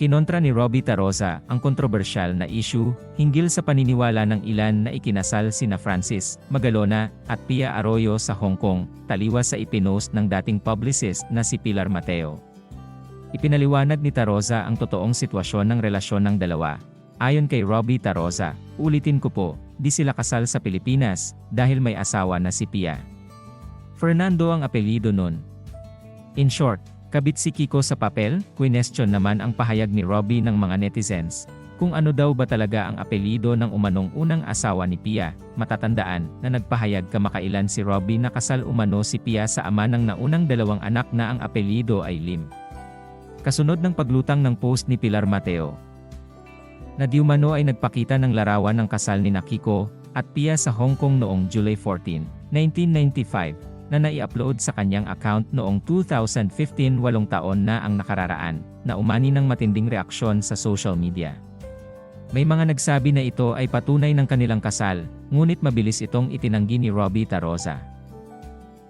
Kinontra ni Robbie Tarosa ang kontrobersyal na issue hinggil sa paniniwala ng ilan na ikinasal sina Francis Magalona at Pia Arroyo sa Hong Kong, taliwas sa ipinost ng dating publicist na si Pilar Mateo. Ipinaliwanag ni Tarosa ang totoong sitwasyon ng relasyon ng dalawa. Ayon kay Robbie Tarosa, ulitin ko po, di sila kasal sa Pilipinas dahil may asawa na si Pia. Fernando ang apelido nun. In short, kabit si Kiko sa papel, question naman ang pahayag ni Robbie ng mga netizens. Kung ano daw ba talaga ang apelido ng umanong unang asawa ni Pia, matatandaan na nagpahayag kamakailan si Robbie na kasal umano si Pia sa ama ng naunang dalawang anak na ang apelido ay Lim. Kasunod ng paglutang ng post ni Pilar Mateo, na di umano ay nagpakita ng larawan ng kasal ni Nakiko at Pia sa Hong Kong noong July 14, 1995, na nai-upload sa kanyang account noong 2015 walong taon na ang nakararaan, na umani ng matinding reaksyon sa social media. May mga nagsabi na ito ay patunay ng kanilang kasal, ngunit mabilis itong itinanggi ni Robbie Tarosa.